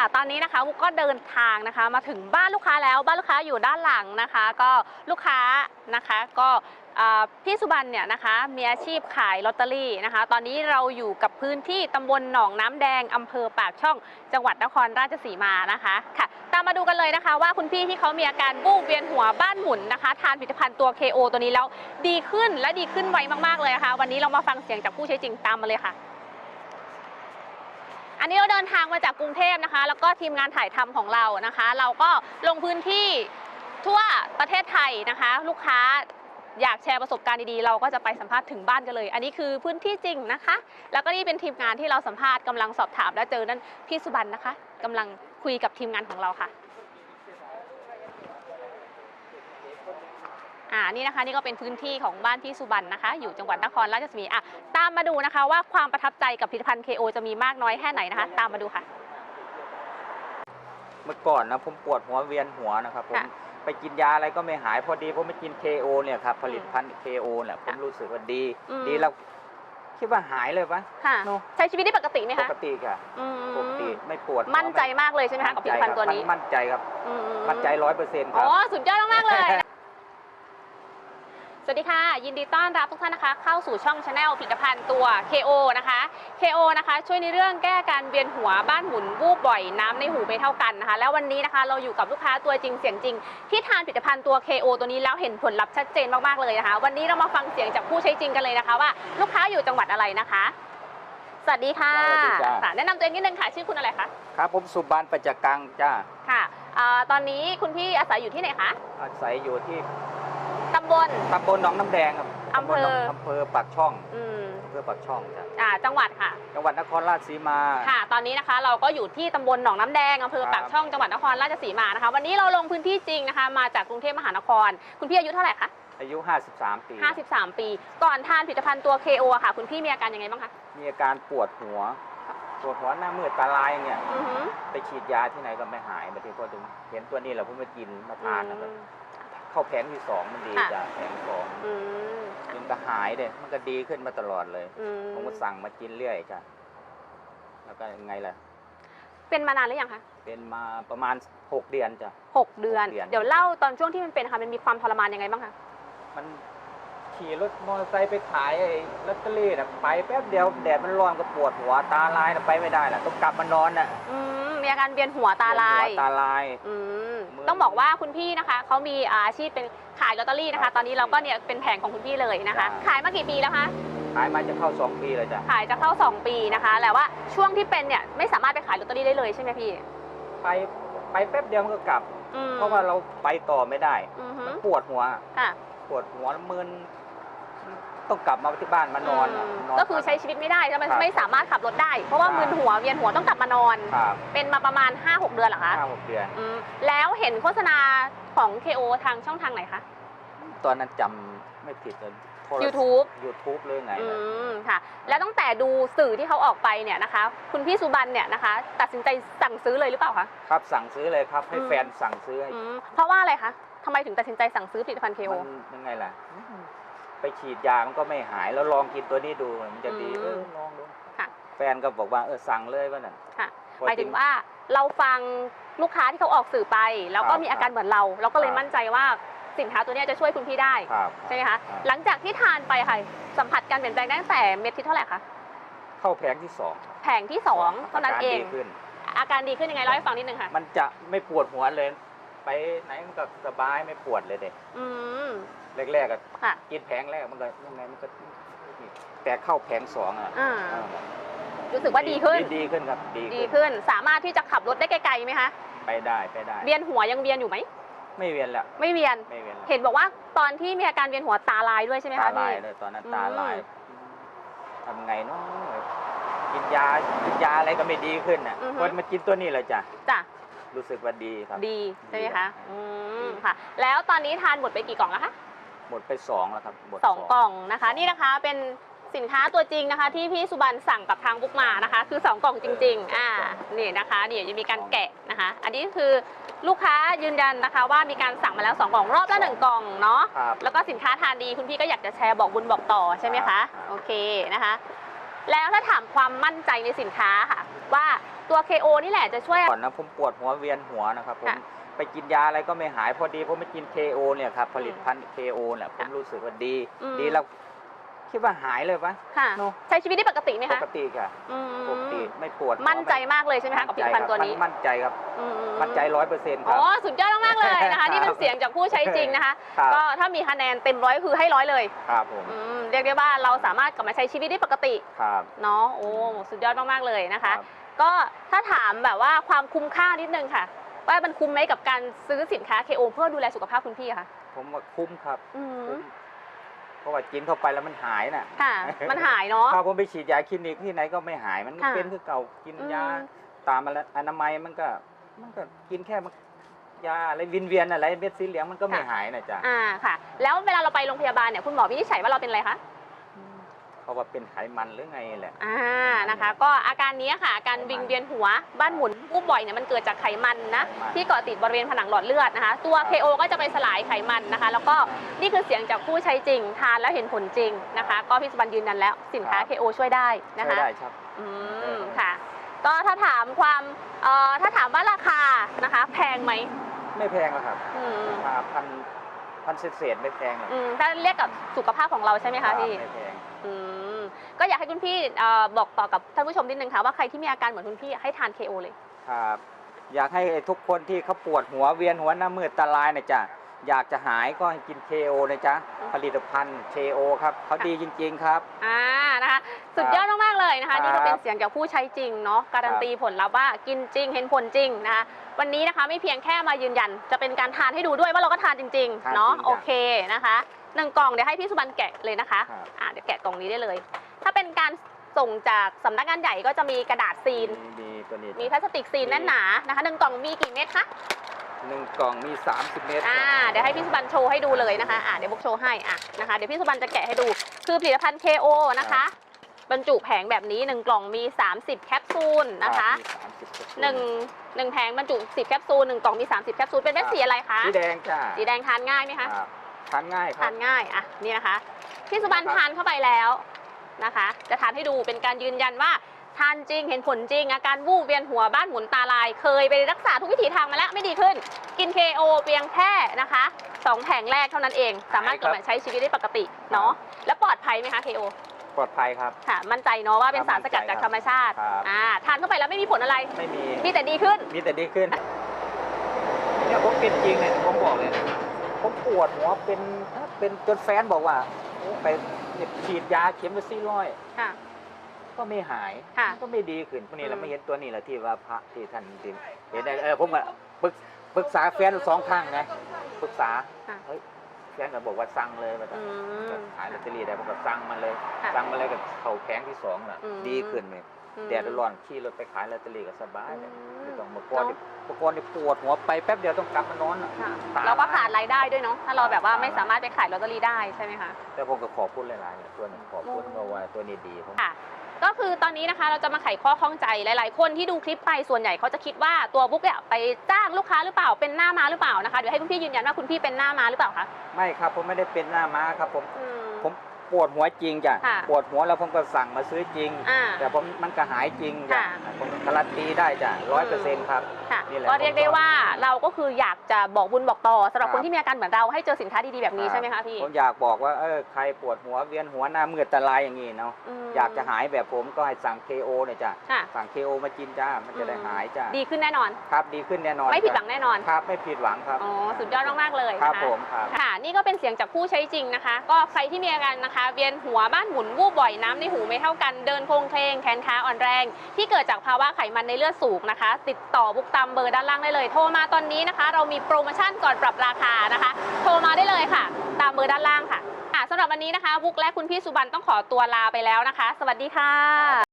ค่ะ ตอนนี้นะคะวุกก็เดินทางนะคะ มาถึงบ้านลูกค้าแล้ว บ้านลูกค้าอยู่ด้านหลังนะคะ ก็ลูกค้านะคะ ก็พี่สุบันเนี่ยนะคะมีอาชีพขายลอตเตอรี่นะคะ ตอนนี้เราอยู่กับพื้นที่ตำบลหนองน้ำแดงอำเภอปากช่อง จังหวัดนครราชสีมานะคะค่ะ ตามมาดูกันเลยนะคะ ว่าคุณพี่ที่เขามีอาการบูบเวียนหัวบ้านหมุนนะคะ ทานผลิตภัณฑ์ตัว KO ตัวนี้แล้วดีขึ้นและดีขึ้นไวมากๆเลยนะคะ วันนี้เรามาฟังเสียงจากผู้ใช้จริงตามมาเลยค่ะ อันนี้เราเดินทางมาจากกรุงเทพนะคะ แล้วก็ทีมงานถ่ายทำของเรานะคะ เราก็ลงพื้นที่ทั่วประเทศไทยนะคะ ลูกค้าอยากแชร์ประสบการณ์ดีๆ เราก็จะไปสัมภาษณ์ถึงบ้านกันเลย อันนี้คือพื้นที่จริงนะคะ แล้วก็นี่เป็นทีมงานที่เราสัมภาษณ์กำลังสอบถามและเจอนั่นพี่สุบันนะคะกำลังคุยกับทีมงานของเราค่ะ อ่านี่นะคะนี่ก็เป็นพื้นที่ของบ้านพี่สุบันนะคะ อยู่จังหวัดนครราชสีมาอะตามมาดูนะคะว่าความประทับใจกับผลิตภัณฑ์ KO จะมีมากน้อยแค่ไหนนะคะ ตามมาดูค่ะ เมื่อก่อนนะผมปวดหัวเวียนหัวนะครับผมค่ะไปกินยาอะไรก็ไม่หายพอดีผมไปกิน KO เนี่ยครับผลิตภัณฑ์ KO เนี่ยผมค่ะรู้สึกว่าดี อืม ดีแล้วคิดว่าหายเลยปะค่ะ เนอะใช้ชีวิตได้ปกติไหมปคะกติค่ะอืมปกติไม่ปวดหัวมั่นใจมากเลยใช่ไหมคะกับผลิตภัณฑ์ตัวนี้มั่นใจครับ อืมั่นใจร้อยเปอร์เซ็นต์คอ๋รับอสุดยอดมากๆเลย สวัสดีค่ะ ยินดีต้อนรับทุกท่านนะคะ เข้าสู่ช่องชาแนลผลิตภัณฑ์ตัว KO นะคะ KO นะคะช่วยในเรื่องแก้การเวียนหัวบ้านหมุนวูบบ่อยน้ำในหูไม่เท่ากันนะคะ แล้ววันนี้นะคะเราอยู่กับลูกค้าตัวจริงเสียงจริง ที่ทานผลิตภัณฑ์ตัว KO ตัวนี้แล้วเห็นผลลัพธ์ชัดเจนมากๆเลยนะคะ วันนี้เรามาฟังเสียงจากผู้ใช้จริงกันเลยนะคะว่าลูกค้าอยู่จังหวัดอะไรนะคะ สวัสดีค่ะสวัสดีจ้ะ ค่ะแนะนำตัวเองนิดนึงค่ะชื่อคุณอะไรคะครับผมสุบานประจักษ์กังจ้าค่ะอ่าตอนนี้คุณพี่อาศัยอยู่ที่ไหนคะอาศัยอยู่ที่ตำ บล ตำบลหนองน้ำแดงครับอำเภอ ตำบลหนองอำเภอปากช่องอืมอำเภอปากช่องจ้ะอ่าจังหวัดค่ะ จังหวัดนครราชสีมา ค่ะ ตอนนี้นะคะเราก็อยู่ที่ตำบลหนองน้ำแดงอำเภอครับ ปากช่องจังหวัดนครราชสีมานะคะ วันนี้เราลงพื้นที่จริงนะคะ มาจากกรุงเทพมหานคร คุณพี่อายุเท่าไหร่คะ อายุ 53 ปี 53 ปี ก่อนทานผลิตภัณฑ์ตัว KO อะค่ะ คุณพี่มีอาการยังไงบ้างคะมีอาการปวดหัว ปวดหัวหน้ามืดตาลายอย่างเงี้ยอือหือไปฉีดยาที่ไหนก็ไม่หายบางทีพอถึงเห็นตัวนี้เราเพิ่งมากินมาทานนะครับอืม เข้าแผงที่สองมันดีค่ะ จ้ะแผงสองอืมมันก็หายเลยมันก็ดีขึ้นมาตลอดเลย อืมผมก็สั่งมากินเรื่อยจ้ะแล้วก็ยังไงล่ะ เป็นมานานหรือยังคะเป็นมาประมาณ 6 เดือนจ้ะ หกเดือน หกเดือน เดี๋ยวเล่าตอนช่วงที่มันเป็นค่ะมันมีความทรมานยังไงบ้างคะ มันขี่รถมอเตอร์ไซค์ไปขายไอ้ลอตเตอรี่นะไปแป๊บเดียวแดดมันร้อนก็ปวดหัวตาลายนะไปไม่ได้น่ะต้องกลับมานอนน่ะ อืมมี อาการเวียนหัวตาลายหัวตาลาย อืมมือต้องบอกว่าคุณพี่นะคะเขามีอาชีพเป็นขายลอตเตอรี่นะครัคะบตอนนี้เราก็เนี่ยเป็นแผงของคุณพี่เลยนะคะจ้ะขายมากี่ปีแล้วคะขายมาจะเข้า 2 ปีเลยจ้ะขายจะเข้า 2 ปีนะคะแต่ว่าช่วงที่เป็นเนี่ยไม่สามารถไปขายลอตเตอรี่ได้เลยใช่ไหมพี่ไปไปแป๊บเดียวมันก็กลับอืมเพราะว่าเราไปต่อไม่ได้อือฮึมันปวดหัวค่ะปวดหัวแล้วมึน ต้องกลับมาที่บ้านมานอนอืมนน ก็คือใช้ชีวิตไม่ได้แล้วมันครับไม่สามารถขับรถได้ เพราะว่าครับ มึนหัวเวียนหัวต้องกลับมานอน ครับเป็นมาประมาณ 5-6 เดือนเหรอคะห้าหกเดือน อืมแล้วเห็นโฆษณาของ KO ทางช่องทางไหนคะ ตอนนั้นจำไม่ผิดเลยโทรศัพท์ YouTube YouTube เลยไงอืนะมค่ะ แล้วตั้งแต่ดูสื่อที่เขาออกไปเนี่ยนะคะ คุณพี่สุบันเนี่ยนะคะ ตัดสินใจสั่งซื้อเลยหรือเปล่าคะ ครับสั่งซื้อเลยครับให้อืม แฟนสั่งซื้อให้อืมเพราะว่าอะไรคะทำไมถึงตัดสินใจสั่งซื้อผลิตภัณฑ์ KO มันยังไงล่ะ ไปฉีดยามันก็ไม่หายแล้วลองกินตัวนี้ดูมันจะดีอืม เออลองดูค่ะ แฟนก็บอกว่าเออสั่งเลยว่านั่น ค่ะพอหมายถึงว่าเราฟังลูกค้าที่เขาออกสื่อไป แล้วก็ครับมีอาการเหมือนเรา เราก็เลยครับ มั่นใจว่าสินค้าตัวเนี้ยจะช่วยคุณพี่ได้ ครับ ใช่ไหมคะครับ หลังจากที่ทานไปค่ะ สัมผัสการเปลี่ยนแปลงได้ตั้งแต่เม็ดที่เท่าไหร่คะ เข้าแผงที่สองแผงที่สองเท่านั้นเอง กรดีขึ้น อาการดีขึ้นยังไงเล่าให้ฟังนิดนึงค่ะ มันจะไม่ปวดหัวเลย ไปไหนมันก็สบายไม่ปวดเลยเด็กอืม แรกๆก็ค่ะ กินแผงแรกมันก็ยังไงมันก็แต่เข้าแผงสองอะอ่า เออรู้สึกว่าดีขึ้น ดีขึ้นครับ ดีดีขึ้น ขึ้น สามารถที่จะขับรถได้ไกลๆไหมคะ ไปได้ไปได้ เวียนหัวยังเวียนอยู่ไหม ไม่เวียนแล้วไม่เวียน ไม่เวียนแล้วเห็นบอกว่าตอนที่มีอาการเวียนหัวตาลายด้วยใช่ไหมตาคะลายพี่เลยตอนนั้นอืม ตาลายทำไงเนาะกินยากินยาอะไรก็ไม่ดีขึ้นน่ะคนมากินตัวนี้เลยจ้ะจ้ะ รู้สึกว่าดีครับ ดีใช่ไหมคะ ดีอืมค่ะ แล้วตอนนี้ทานหมดไปกี่กล่องแล้วคะ หมดไปสองแล้วครับหมดสองกล่องนะคะ นี่นะคะเป็นสินค้าตัวจริงนะคะ ที่พี่สุบันสั่งกับทางบุ๊กมานะคะ คือ 2 กล่องจริง ๆ อ่านี่นะคะนี่จะมีการแกะนะคะ อันนี้คือลูกค้ายืนยันนะคะ ว่ามีการสั่งมาแล้ว 2 กล่องรอบละหนึ่งกล่องเนาะครับแล้วก็สินค้าทานดีคุณพี่ก็อยากจะแชร์บอกบุญบอกต่อใช่ไหมครัคะบโอเคนะคะ แล้วถ้าถามความมั่นใจในสินค้าค่ะ ว่าตัว KO นี่แหละจะช่วยก่อนนะผมปวดหัวเวียนหัวนะครับผมค่ะ ไปกินยาอะไรก็ไม่หายพอดีผมไปกิน KO เนี่ยครับผลิตภัณฑ์ KO เนี่ยผมค่ะรู้สึกว่าดี อืม ดีแล้วคิดว่าหายเลยปะค่ะ เนอะใช้ชีวิตได้ปกติไหมปคะกติค่ะอืมปกติไม่ปวดหัวมั่นใจมากเลยใช่ไหมคะกับผลิตภัณฑ์ตัวนี้มั่นใจครับอืมั่นใจร้อยเปอร์เซ็นต์คอ๋รัอบ สุดยอดมากๆเลยนะคะครับนี่เป็นเสียงจากผู้ใช้จริงนะคะ ครับก็ถ้ามีคะแนนเต็มร้อยคือให้ร้อยเลยครับผมอืมเรียกได้ว่าเราสามารถกลับมาใช้ชีวิตได้ปกติครับเนาะโอ้สุดยอดมากๆเลยนะคะครับ ก็ถ้าถามแบบว่าความคุ้มค่านิดนึงค่ะ ว่ามันคุ้มไหมกับการซื้อสินค้า KO เพื่อดูแลสุขภาพคุณพี่อะคะผมว่าคุ้มครับอืมคุ้มเพราะว่ากินเข้าไปแล้วมันหายน่ะค่ะ มันหายเนาะถ้าผมไปฉีดยาคลินิกที่ไหนก็ไม่หายมันค่ะเป็นคือเก่ากินอืม ยาตามอนามัยมันก็ มันก็กินแค่มันยาอะไรวินเวียนอะไรเม็ดสีเหลืองมันก็ไม่หายนะจ๊ะอ่าค่ะ แล้วเวลาเราไปโรงพยาบาลเนี่ยคุณหมอวินิจฉัยว่าเราเป็นอะไรคะ เขาว่าเป็นไขมันหรือไงแหละอ่านะคะ ก็อาการนี้ค่ะอาการวิงเวียนหัวบ้านหมุนวูบบ่อยเนี่ยมันเกิดจากไขมันนะไขมันที่เกาะติดบริเวณผนังหลอดเลือดนะคะ ตัวครับ KO ก็จะไปสลายไขมันนะคะ แล้วก็นี่คือเสียงจากผู้ใช้จริง ทานแล้วเห็นผลจริงนะคะ ก็พี่สุบรรณยืนยันแล้วสินค้า KO ช่วยได้นะช่วยคะได้ครับอืมค่ะก็ถ้าถามความเอ่อถ้าถามว่าราคานะคะ แพงไหมไม่แพงหรอกครับอืมราคาพันพันเศษๆไม่แพงหรอกอืมถ้าเรียกกับสุขภาพของเราใช่ไหมคะพี่ไม่แพงอืม ก็อยากให้คุณพี่เอ่อบอกต่อกับท่านผู้ชมนิดนึงค่ะว่าใครที่มีอาการเหมือนคุณพี่ให้ทาน KO เลย ครับอยากให้ทุกคนที่เขาปวดหัวเวียนหัวหน้ามืดตาลายนะจ๊ะอยากจะหายก็ให้กิน KO นะจ๊ะผลิตภัณฑ์ KO ครับเขาดีจริง ๆ ครับ อ่านะคะสุดยอดมากๆเลยนะคะครับนี่ก็เป็นเสียงจากผู้ใช้จริงเนาะการันตีผลลัพธ์ว่ากินจริงเห็นผลจริงนะคะวันนี้นะคะไม่เพียงแค่มายืนยัน จะเป็นการทานให้ดูด้วยว่าเราก็ทานจริงทานๆเนาะจริงจ้ะโอเคนะคะหนึ่งกล่องเดี๋ยวให้พี่สุบันแกะเลยนะคะครับ อ่าเดี๋ยวแกะกล่องนี้ได้เลย ถ้าเป็นการส่งจากสำนักงานใหญ่ก็จะมีกระดาษซีนมีมีตัวนี้มีพลาสติกซีนแน่นหนานะคะหนึ่งกล่องมีกี่เม็ดคะหนึ่งกล่องมี 30 เมตรอ่าเดี๋ยวให้พี่สุบันโชว์ให้ดูเลยนะคะอ่าเดี๋ยวบุกโชว์ให้อะนะคะ เดี๋ยวพี่สุบันจะแกะให้ดู คือผลิตภัณฑ์ KO นะคะ บรรจุแผงแบบนี้หนึ่งกล่องมี 30 แคปซูลนะคะรับมี30หนึ่งหนึ่งแผงบรรจุ 10 แคปซูลหนึ่งกล่องมี 30 แคปซูล เป็นเม็ดสีอะไรคะ สีแดงจ้าสีแดงทานง่ายไหมคะครับทานง่ายครัทาบนง่าย อะ นี่นะคะ พี่สุบันครับทานเข้าไปแล้ว นะคะ จะทานให้ดูเป็นการยืนยันว่าทานจริงเห็นผลจริง อาการวูบเวียนหัวบ้านหมุนตาลาย เคยไปรักษาทุกวิถีทางมาแล้วไม่ดีขึ้น กิน KO เพียงแค่นะคะสองแผงแรกเท่านั้นเอง สามารถกลับมาใช้ชีวิตได้ปกติเนาะแล้วปลอดภัยไหมคะ KO ปลอดภัยครับ ค่ะ มั่นใจเนาะว่าเป็นครับสารสกัดจากธรรมชาติครับ อ่าทานเข้าไปแล้วไม่มีผลอะไร ไม่มี มีแต่ดีขึ้น มีแต่ดีขึ้นเนี่ยผมเป็นจริงเลยผมบอกเลยนะผมปวดหัวเป็นเป็นจนแฟนบอกว่าโอ้ไป ฉีดยาเข็มละสี่ร้อยค่ะ ก็ไม่หายค่ะก็ไม่ดีขึ้นพวกนี้เราอืมไม่เห็นตัวนี้แหละที่ว่าพระที่ท่านที่เห็นได้เออผมก็ปรึกปรึกษาแฟนสองครั้งไงปรึกษาค่ะเฮ้ยแฟนก็บอกว่าสั่งเลยว่าอืมขายลอตเตอรี่ได้ผมก็สั่งมันเลยค่ะสั่งมาเลยกับเขาแผงที่สองน่ะ อืม ดีขึ้นเลยอืม แดดร้อนขี่รถไปขายลอตเตอรี่ก็สบายเลยอืมไม่ต้องมาก่อนนี่เมื่อก่อนนี่ปวดหัวไปแป๊บเดียวต้องกลับมานอนน่ะค่ะตามเราก็ขาดรายได้ด้วยเนาะถ้าเราแบบว่าตามไม่สามารถไปขายลอตเตอรี่ได้ใช่ไหมคะแต่ผมก็ขอบคุณหลายๆเนี่ยตัวนี้ขอบคุณอืมเพราะว่าตัวนี้ดีผมค่ะก็คือตอนนี้นะคะเราจะมาไขข้อข้องใจหลาย ๆ คนที่ดูคลิปไปส่วนใหญ่เขาจะคิดว่าตัวบุ๊กเนี่ยไปจ้างลูกค้าหรือเปล่าเป็นหน้าม้าหรือเปล่านะคะเดี๋ยวให้คุณพี่ยืนยันว่าคุณพี่เป็นหน้าม้าหรือเปล่าคะไม่ครับผมไม่ได้เป็นหน้าม้าครับผมอืมผม ปวดหัวจริงจ้ะค่ะปวดหัวแล้วผมก็สั่งมาซื้อจริง อ่าแต่ผมมันก็หายจริงจ้ะค่ะ ผมการันตีได้จ้ะร้อยเปอร์เซ็นต์ครับ ค่ะนี่แหละก็เรียกได้ว่าเราก็คืออยากจะบอกบุญบอกต่อสำหรับครับคนที่มีอาการเหมือนเราให้เจอสินค้าดีๆแบบนี้ครับใช่ไหมคะพี่ผมอยากบอกว่าเออใครปวดหัวเวียนหัวหน้ามืดตาลายอย่างนี้เนาะมอยากจะหายแบบผมก็ให้สั่ง KO เนี่ยจ้ะค่ะ สั่ง KO มากินจ้ามันจะได้อืมหายจ้าดีขึ้นแน่นอน ครับดีขึ้นแน่นอนไม่ผิดหวังแน่นอน ครับไม่ผิดหวังครับอ๋อ สุดยอดมาก ๆ เลยคนะะรับผมครับ ค่ะ นี่ก็เป็นเสียงจากผู้ใช้จริงนะคะ ก็ใครที่มีอาการนะคะเวียนหัวบ้านหมุนวูบบ่อยน้ำในหูไม่เท่ากันเดินโคลงเคลงแขนขาอ่อนแรง ที่เกิดจากภาวะไขมันในเลือดสูงนะคะ ติดต่อบุกตามเบอร์ด้านล่างได้เลย โทรมาตอนนี้นะคะ เรามีโปรโมชั่นก่อนปรับราคานะคะ โทรมาได้เลยค่ะ ตามเบอร์ด้านล่างค่ะค่ะสำหรับวันนี้นะคะบุกและคุณพี่สุบันต้องขอตัวลาไปแล้วนะคะ สวัสดีค่ะ